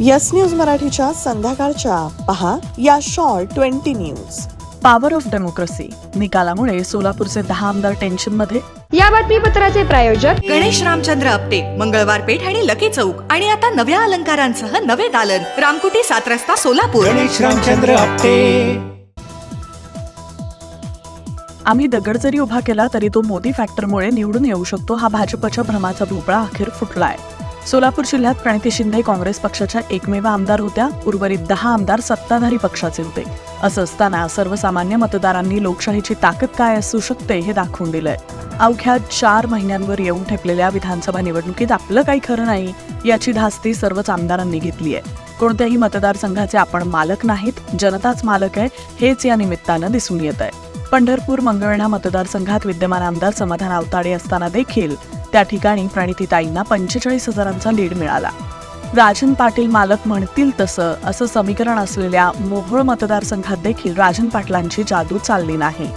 Yes news मराठीच्या संध्याकाळच्या. पहा या short twenty news. Power of democracy निकालामुळे सोलापूरचे दहा आमदार टेन्शनमध्ये या बातमीपत्राचे प्रायोजक गणेश रामचंद्र आपटे मंगळवार पेठ आणि लकी चौक. आणि आता नव्या अलंकारांसह नवे दालन. रामकुटी सात रस्ता सोलापूर. गणेश रामचंद्र आपटे. आम्ही दगड जरी उभा केला तरी तो मोदी फॅक्टरमुळे निवडून येऊ शकतो. हा भाजपच्या भ्रमाचा भोपळा अखेर फुटलाय. सोलापूर जिल्ह्यात प्रणिती शिंदे काँग्रेस पक्षाच्या एकमेव आमदार होत्या. उर्वरित दहा आमदार सत्ताधारी पक्षाचे होते. असं असताना सर्वसामान्य मतदारांनी लोकशाहीची ताकद काय असू शकते हे दाखवून दिलंय. अवघ्या चार महिन्यांवर येऊन ठेपलेल्या विधानसभा निवडणुकीत आपलं काही खरं नाही याची धास्ती सर्वच आमदारांनी घेतली आहे. कोणत्याही मतदारसंघाचे आपण मालक नाहीत जनताच मालक आहे हेच या निमित्तानं दिसून येत आहे पंढरपूर मंगळवेढा मतदारसंघात विद्यमान आमदार समाधान अवताडे असताना देखील त्या ठिकाणी प्रणितीताईंना पंचेचाळीस हजारांचा लीड मिळाला. राजन पाटील मालक म्हणतील तसं असं समीकरण असलेल्या मोहोळ मतदारसंघात देखील राजन पाटलांची जादू चालली नाही.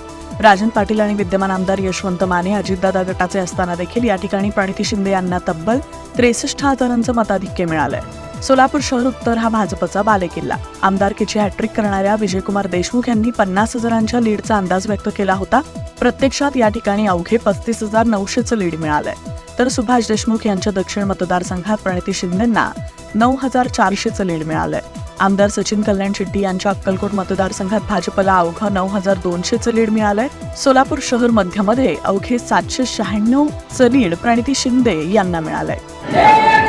राजन पाटील आणि विद्यमान आमदार यशवंत माने अजितदादा गटाचे असताना देखील या ठिकाणी प्रणिती शिंदे यांना तब्बल त्रेसष्ट हजारांचं मताधिक्य मिळालंय. सोलापूर शहर उत्तर हा भाजपचा बालेकिल्ला. आमदारकीची हॅट्रिक करणाऱ्या विजयकुमार देशमुख यांनी पन्नास हजारांच्या लीडचा अंदाज व्यक्त केला होता. प्रत्यक्षात या ठिकाणी अवघे पस्तीस हजार नऊशेचं लीड मिळालंय. तर सुभाष देशमुख यांच्या दक्षिण मतदारसंघात प्रणिती शिंदेंना नऊ हजार चारशेचं लीड मिळालंय. आमदार सचिन कल्याण शेट्टी यांच्या अक्कलकोट मतदारसंघात भाजपला अवघं नऊ हजार दोनशेचं लीड मिळालंय. सोलापूर शहर मध्यमध्ये अवघे सातशे शहाण्णवचं लीड प्रणिती शिंदे यांना मिळालंय.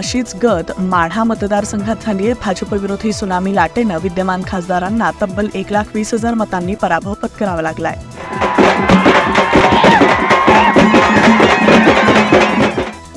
अशीच गत माढा मतदारसंघात झाली आहे. भाजपविरोधी सुनामी लाटेनं विद्यमान खासदारांना तब्बल एक लाख वीस हजार मतांनी पराभव पत्करावा लागलाय.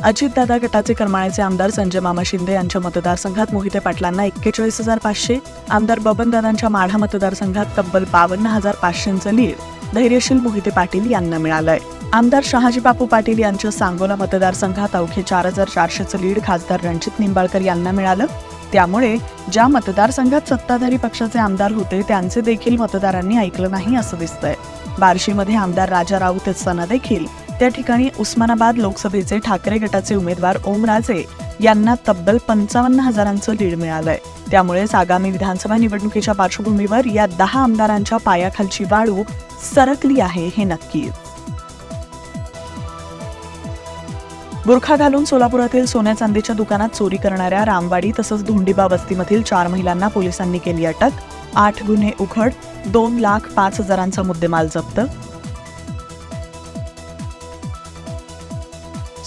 अजितदादा गटाचे करमाळ्याचे आमदार संजय मामा शिंदे यांच्या मतदारसंघात मोहिते पाटलांना एक्केचाळीस हजार पाचशे. आमदार बबनदादांच्या माढा मतदारसंघात तब्बल बावन्न हजार पाचशेंचं लीड. धैर्यशील मोहिते पाटील यांना मिळालंय. आमदार शहाजी बापू पाटील यांच्या सांगोला मतदारसंघात अवघे चार हजार चारशेचं लीड खासदार रणजित निंबाळकर यांना मिळालं. त्यामुळे ज्या मतदारसंघात सत्ताधारी पक्षाचे आमदार होते त्यांचे देखील मतदारांनी ऐकलं नाही असं दिसतंय. बार्शीमध्ये आमदार राजा राऊत असताना देखील. त्या ठिकाणी उस्मानाबाद लोकसभेचे ठाकरे गटाचे उमेदवार ओमराजे यांना तब्बल पंचावन्न हजारांचं लीड मिळालंय. त्यामुळेच आगामी विधानसभा निवडणुकीच्या पार्श्वभूमीवर या दहा आमदारांच्या पायाखालची वाळू सरकली आहे हे नक्की. बुरखा घालून सोलापुरातील सोन्या चांदीच्या दुकानात चोरी करणाऱ्या रामवाडी तसंच धोंडीबा वस्तीमधील चार महिलांना पोलिसांनी केली अटक. आठ गुन्हे उघड दोन लाख पाच हजारांचा मुद्देमाल जप्त.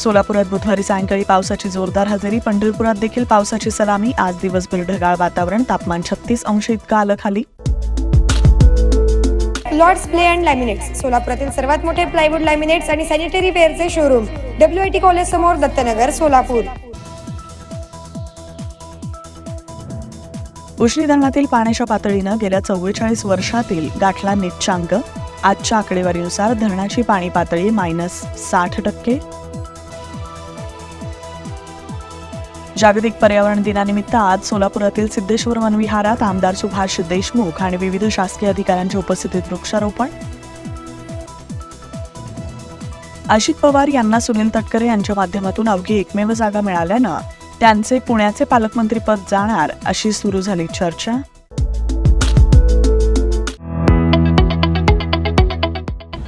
सोलापुरात बुधवारी सायंकाळी पावसाची जोरदार हजेरी. पंढरपुरात देखील पावसाची सलामी. आज दिवसभर ढगाळ वातावरण. तापमान छत्तीस अंश इतकं आलं खाली. लॉर्ड्स प्ले अँड लॅमिनेट्स सोलापुरातील सर्वात मोठे प्लायवूड लॅमिनेट्स आणि sanitary ware showroom W I T college समोर दत्तनगर सोलापूर. उजनी धरणातील पाण्याच्या पातळीनं गेल्या चव्वेचाळीस वर्षातील गाठला निच्चांक. आजच्या आकडेवारीनुसार धरणाची पाणी पातळी मायनस साठ टक्के. जागतिक पर्यावरण दिनानिमित्त आज सोलापुरातील सिद्धेश्वर वनविहारात आमदार सुभाष देशमुख आणि विविध शासकीय अधिकाऱ्यांच्या उपस्थितीत वृक्षारोपण. अजित पवार यांना सुनील तटकरे यांच्या माध्यमातून अवघी एकमेव जागा मिळाल्यानं त्यांचे पुण्याचे पालकमंत्रीपद जाणार अशी सुरू झाली चर्चा.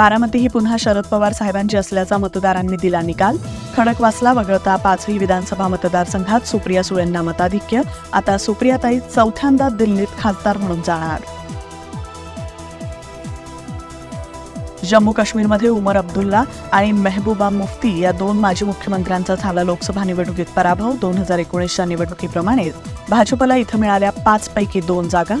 बारामती ही पुन्हा शरद पवार साहेबांची असल्याचा मतदारांनी दिला निकाल. खडकवासला वगळता पाचही विधानसभा मतदारसंघात सुप्रिया सुळेंना मताधिक्य. आता सुप्रियाताई चौथ्यांदा दिल्लीत खासदार म्हणून जाणार. जम्मू काश्मीरमध्ये उमर अब्दुल्ला आणि मेहबूबा मुफ्ती या दोन माजी मुख्यमंत्र्यांचा झाला लोकसभा निवडणुकीत पराभव. दोन हजार एकोणीसच्या निवडणुकीप्रमाणेच भाजपला इथं मिळाल्या पाचपैकी दोन जागा.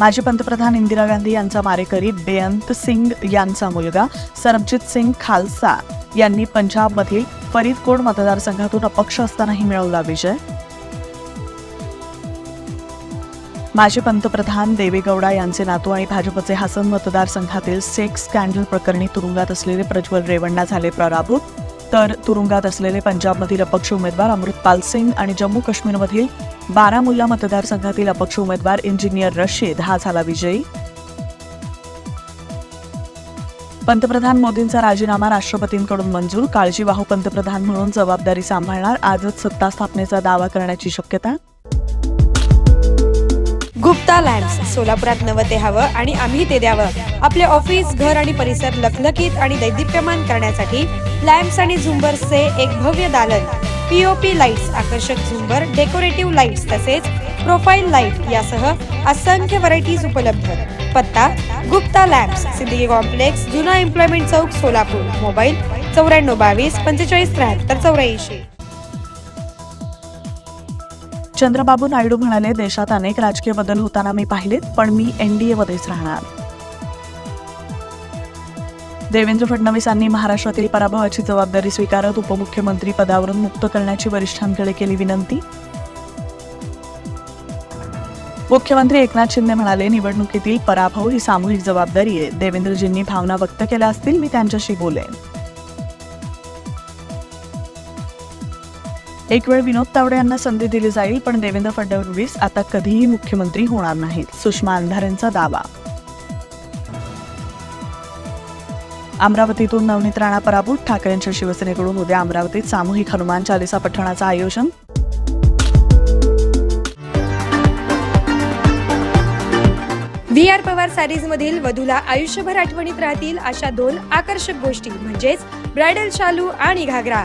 माजी पंतप्रधान इंदिरा गांधी यांचा मारेकरी बेअंत सिंग यांचा मुलगा सरबजित सिंग खालसा यांनी पंजाबमधील फरीदकोट मतदारसंघातून अपक्ष असतानाही मिळवला विजय. माजी पंतप्रधान देवेगौडा यांचे नातू आणि भाजपचे हसन मतदारसंघातील सेक्स स्कॅन्डल प्रकरणी तुरुंगात असलेले प्रज्वल रेवण्णा झाले पराभूत. तर तुरुंगात असलेले पंजाबमधील अपक्ष उमेदवार अमृतपाल सिंग आणि जम्मू काश्मीरमधील बारामुल्ला मतदारसंघातील अपक्ष उमेदवार इंजिनियर रशीद हा झाला विजयी. पंतप्रधान मोदींचा राजीनामा राष्ट्रपतींकडून मंजूर काळजीवाहू पंतप्रधान म्हणून जबाबदारी सांभाळणार आजच सत्ता स्थापनेचा दावा करण्याची शक्यता. गुप्ता लँड्स सोलापुरात नवं ते हवं आणि आम्ही ते द्यावं. आपले ऑफिस घर आणि परिसर लखलखीत आणि दैदिप्यमान करण्यासाठी लॅम्प्स आणि झुंबर्सचे एक भव्य दालन. पीओपी लाईट्स आकर्षक झुंबर डेकोरेटिव्ह लाईट्स तसेच प्रोफाईल लाइट यासह असंख्य व्हरायटीज उपलब्ध. पत्ता गुप्ता लॅम्प्स सिद्दीकी कॉम्प्लेक्स जुना एम्प्लॉयमेंट चौक सोलापूर. मोबाईल चौऱ्याण्णव बावीस पंचेचाळीस त्र्याहत्तर चौऱ्याऐंशी. चंद्रबाबू नायडू म्हणाले देशात अनेक राजकीय बदल होताना मी पाहिलेत पण मी एनडीए मध्येच राहणार. देवेंद्र फडणवीसांनी महाराष्ट्रातील पराभवाची जबाबदारी स्वीकारत उपमुख्यमंत्री पदावरून मुक्त करण्याची वरिष्ठांकडे केली विनंती. मुख्यमंत्री एकनाथ शिंदे म्हणाले निवडणुकीतील पराभव ही सामूहिक जबाबदारी आहे. देवेंद्रजींनी भावना व्यक्त केल्या असतील मी त्यांच्याशी बोलेन. एक वेळ विनोद तावडे यांना संधी दिली जाईल पण देवेंद्र फडणवीस आता कधीही मुख्यमंत्री होणार नाहीत. सुषमा अंधारेंचा दावा. अमरावतीतून नवनीत राणा पराभूत ठाकरेंच्या शिवसेनेकडून उद्या अमरावतीत सामूहिक हनुमान चालिसा पठणाचं आयोजन. व्ही आर पवार सॅरीजमधील वधूला आयुष्यभर आठवणीत राहतील अशा दोन आकर्षक गोष्टी म्हणजेच ब्रायडल शालू आणि घागरा.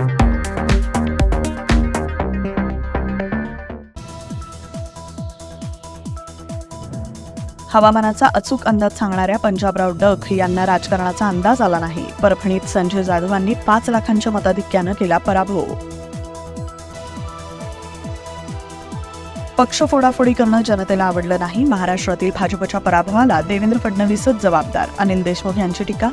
हवामानाचा अचूक अंदाज सांगणाऱ्या पंजाबराव डक यांना राजकारणाचा अंदाज आला नाही. परभणीत संजय जाधवांनी पाच लाखांच्या मताधिक्यानं केला पराभव. पक्ष फोडाफोडी करणं जनतेला आवडलं नाही. महाराष्ट्रातील भाजपच्या पराभवाला देवेंद्र फडणवीसच जबाबदार. अनिल देशमुख यांची टीका?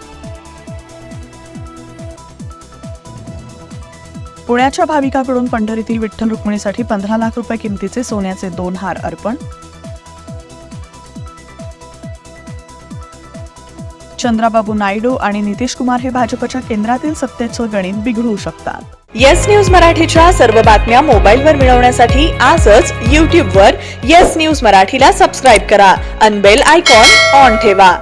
पुण्याच्या भाविकाकडून पंढरीतील विठ्ठल रुक्मिणीसाठी पंधरा लाख रुपये किमतीचे सोन्याचे दोन हार अर्पण? चंद्राबाबू नायडू आणि नितीश कुमार हे भाजपच्या केंद्रातील सत्तेचं गणित बिघडवू शकतात. येस न्यूज मराठीच्या सर्व बातम्या मोबाईलवर मिळवण्यासाठी आजच यूट्यूबवर येस न्यूज मराठीला सबस्क्राईब करा. अनबेल आयकॉन ऑन ठेवा.